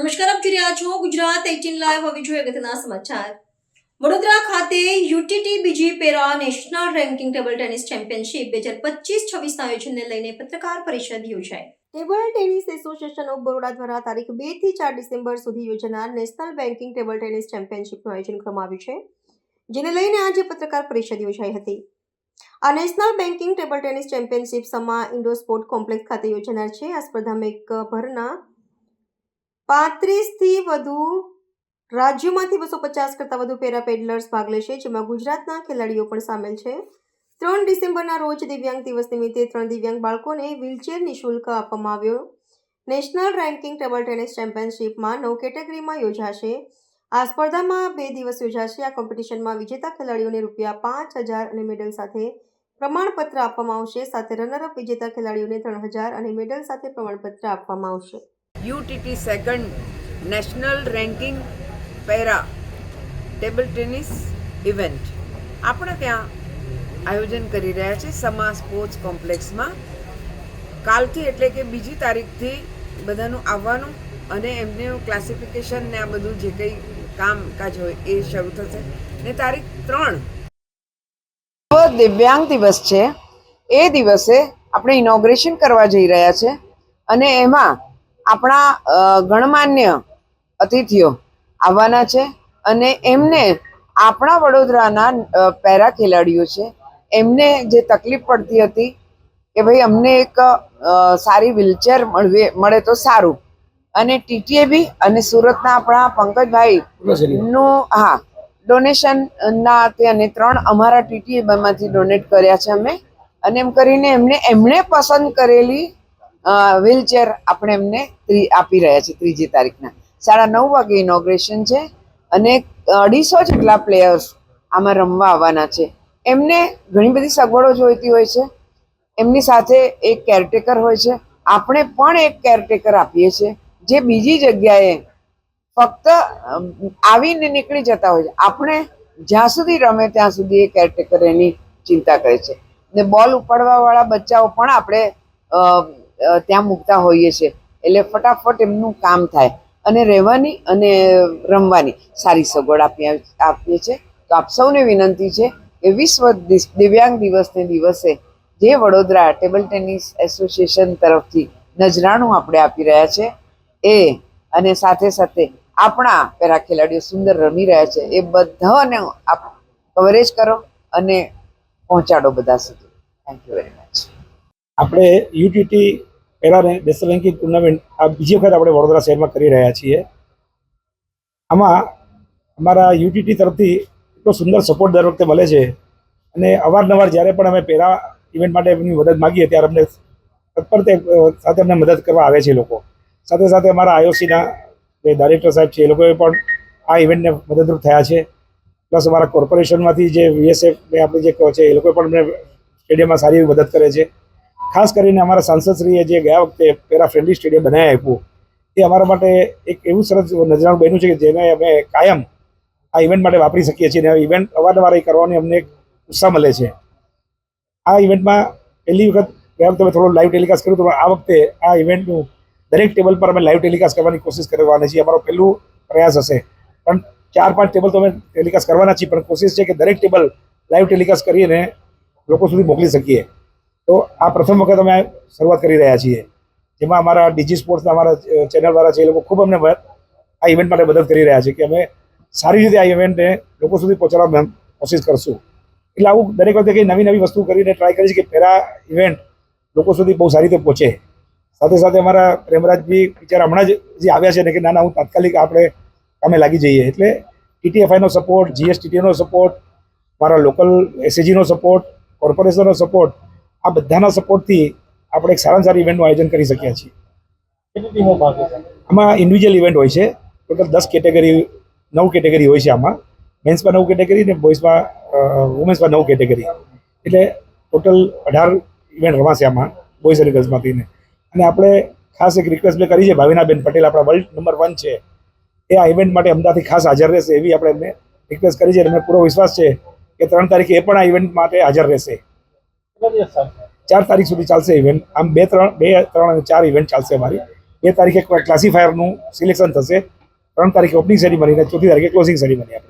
નમસ્કાર, આપ જોઈ રહ્યા છો ગુજરાત એટીન લાઈવ. હવે જોઈએ અગત્યના સમાચાર. વડોદરા ખાતે યુટીટી બીજી para national ranking table tennis championship બે હજાર પચીસ છવ્વીસના આયોજનને લઈને પત્રકાર પરિષદ યોજાઈ. Table tennis association of Baroda દ્વારા તારીખ બેથી ચાર ડિસેમ્બર સુધી યોજાનાર નેશનલ બેન્કિંગ ટેબલ ટેનિસ ચેમ્પિયનશિપનું આયોજન કરવામાં આવ્યું છે, જેને લઈને આજે પત્રકાર પરિષદ યોજાઈ હતી. આ national ranking table tennis championship Sama indoor sport complex ખાતે યોજાનાર છે. આ સ્પર્ધામાં એક ભરના પાંત્રીસથી વધુ રાજ્યોમાંથી બસો પચાસ કરતાં વધુ પેરા પેડલર્સ ભાગ લેશે, જેમાં ગુજરાતના ખેલાડીઓ પણ સામેલ છે. ત્રણ ડિસેમ્બરના રોજ દિવ્યાંગ દિવસ નિમિત્તે ત્રણ દિવ્યાંગ બાળકોને વ્હીલચેર નિઃશુલ્ક આપવામાં આવ્યો. નેશનલ રેન્કિંગ ટેબલ ટેનિસ ચેમ્પિયનશિપમાં નવ કેટેગરીમાં યોજાશે. આ સ્પર્ધામાં બે દિવસ યોજાશે. આ કોમ્પિટિશનમાં વિજેતા ખેલાડીઓને રૂપિયા પાંચ હજાર અને મેડલ સાથે પ્રમાણપત્ર આપવામાં આવશે. સાથે રનરઅપ વિજેતા ખેલાડીઓને ત્રણ હજાર અને મેડલ સાથે પ્રમાણપત્ર આપવામાં આવશે. UTT second national ranking para table tennis event. આપણે ત્યાં આયોજન કરી રહ્યા છે સમા સ્પોર્ટ્સ કોમ્પ્લેક્સમાં. કાલથી એટલે કે બીજી તારીખથી બધાનું આવવાનું અને એમનું ક્લાસિફિકેશન ને આ બધું જે કંઈ કામકાજ હોય એ શરૂ થશે. ને તારીખ ત્રણ. દિવ્યાંગ દિવસ છે. એ દિવસે આપણે ઇનોગ્રેશન કરવા જઈ રહ્યા છે. અને એમાં આપણા ગણમાન્ય અતિથિઓ આવવાના છે અને એમને આપણા વડોદરાના પેરા ખેલાડીઓ છે. એમને જે તકલીફ પડતી હતી કે ભાઈ અમને એક સારી વ્હીલચેર મળવી મળે તો સારું. અને ટીટીએ બી અને સુરતના આપણા પંકજભાઈ નું હા ડોનેશન ના તે અને ત્રણ અમારા ટીટીએ માંથી ડોનેટ કર્યા છે અમે. અને એમ કરીને એમને એમણે પસંદ કરેલી વ્હીલચેર આપણે એમને આપી રહ્યા છે ત્રીજી તારીખના. સાડા નવ વાગે ઇનોગ્રેશન છે અને અઢીસો જેટલા પ્લેયર્સ આમાં રમવા આવવાના છે. એમને ઘણી બધી સગવડો જોઈતી હોય છે. એમની સાથે એક કેરટેકર હોય છે. આપણે પણ એક કેરટેકર આપીએ છીએ. જે બીજી જગ્યાએ ફક્ત આવીને નીકળી જતા હોય છે. આપણે જ્યાં સુધી રમે ત્યાં સુધી એ કેરટેકર એની ચિંતા કરે છે. ને બોલ ઉપાડવાવાળા બચ્ચાઓ પણ આપણે ત્યાં મૂકતા હોઈએ છીએ એટલે ફટાફટ એમનું કામ થાય. અને રહેવાની અને રમવાની સારી સગવડ આપી, આપીએ છીએ. તો આપ સૌને વિનંતી છે કે વિશ્વ દિવ્યાંગ દિવસને દિવસે જે વડોદરા ટેબલ ટેનિસ એસોસિએશન તરફથી નજરાણું આપણે આપી રહ્યા છે, એ અને સાથે સાથે આપણા પેરા ખેલાડીઓ સુંદર રમી રહ્યા છે, એ બધાને આપ કવરેજ કરો અને પહોંચાડો બધા સુધી. થેન્ક યુ વેરી મચ આપણે UTT para national ranking tournament આ બીજી વખત આપણે વડોદરા શહેરમાં કરી રહ્યા છીએ. આમાં અમારા યુટીટી તરફથી એટલો સુંદર સપોર્ટ દર વખતે મળે છે અને અવારનવાર જ્યારે પણ અમે પહેલાં ઇવેન્ટ માટે એમની મદદ માગીએ ત્યારે અમને તત્પર તે સાથે અમને મદદ કરવા આવે છે લોકો. સાથે સાથે અમારા આઈઓસીના જે ડાયરેક્ટર સાહેબ છે એ લોકોએ પણ આ ઇવેન્ટને મદદરૂપ થયા છે. પ્લસ અમારા કોર્પોરેશનમાંથી જે વીએસએફ આપણે જે કહો છે એ લોકોએ પણ અમને સ્ટેડિયમમાં સારી એવી મદદ કરે છે. ખાસ કરીને અમારા સાંસદશ્રીએ જે ગયા વખતે પેરા ફ્રેન્ડલી સ્ટેડિયમ બનાવી આપ્યું, એ અમારા માટે એક એવું સરસ નજરાણું બન્યું છે કે જેને અમે કાયમ આ ઇવેન્ટ માટે વાપરી શકીએ છીએ અને ઇવેન્ટ અવારનવાર એ કરવાની અમને એક ઉત્સાહ મળે છે. આ ઇવેન્ટમાં પહેલી વખત ગયા વખતે થોડો લાઈવ ટેલિકાસ્ટ કર્યું હતું આ વખતે આ ઇવેન્ટનું દરેક ટેબલ પર અમે લાઈવ ટેલિકાસ્ટ કરવાની કોશિશ કરવાની છીએ. અમારો પહેલું પ્રયાસ હશે. પણ ચાર પાંચ ટેબલ તો અમે ટેલિકાસ્ટ કરવાના છીએ, પણ કોશિશ છે કે દરેક ટેબલ લાઈવ ટેલિકાસ્ટ કરીને લોકો સુધી મોકલી શકીએ. તો આ પ્રથમ વખત અમે શરૂઆત કરી રહ્યા છીએ. જેમાં અમારા ડીજી સ્પોર્ટ્સના અમારા ચેનલ દ્વારા છે એ લોકો ખૂબ અમને આ ઇવેન્ટ માટે મદદ કરી રહ્યા છે કે અમે સારી રીતે આ ઇવેન્ટને લોકો સુધી પહોંચાડવા કોશિશ કરશું. એટલે આવું દરેક વખતે કંઈ નવી નવી વસ્તુ કરીને ટ્રાય કરી છે કે પેરા ઇવેન્ટ લોકો સુધી બહુ સારી રીતે પહોંચે. સાથે સાથે અમારા પ્રેમરાજભી બિચારા હમણાં જ જે આવ્યા છે ને કે ના ના, હું તાત્કાલિક આપણે કામે લાગી જઈએ. એટલે ટીટીએફઆઈનો સપોર્ટ જીએસટીટીનો સપોર્ટ મારા લોકલ એસએજીનો સપોર્ટ કોર્પોરેશનનો સપોર્ટ આ બધાના સપોર્ટથી આપણે એક સારામાં સારી ઇવેન્ટનું આયોજન કરી શક્યા છીએ. આમાં ઇન્ડિવિજ્યુઅલ ઇવેન્ટ હોય છે. ટોટલ દસ કેટેગરી નવ કેટેગરી હોય છે આમાં. મેન્સમાં નવ કેટેગરી ને બોયઝમાં વુમેન્સમાં નવ કેટેગરી એટલે ટોટલ અઢાર ઇવેન્ટ રમાશે આમાં બોયઝ અને ગર્લ્સમાંથીને અને આપણે ખાસ એક રિક્વેસ્ટ બે કરી છે ભાવિનાબેન પટેલ આપણા વર્લ્ડ નંબર વન છે. એ આ ઇવેન્ટ માટે અમદાવાદથી ખાસ હાજર રહેશે એવી આપણે એમને રિક્વેસ્ટ કરી છે. અને પૂરો વિશ્વાસ છે કે ત્રણ તારીખે એ પણ આ ઇવેન્ટ માટે હાજર રહેશે. ચાર તારીખ સુધી ચાલશે ઇવેન્ટ આમ બે, ત્રણ બે, ત્રણ અને ચાર ઇવેન્ટ ચાલશે અમારી. બે તારીખે ક્લાસિફાયરનું સિલેક્શન થશે. ત્રણ તારીખે ઓપનિંગ સેરેમની અને ચોથી તારીખે ક્લોઝિંગ સેરેમની આપણે.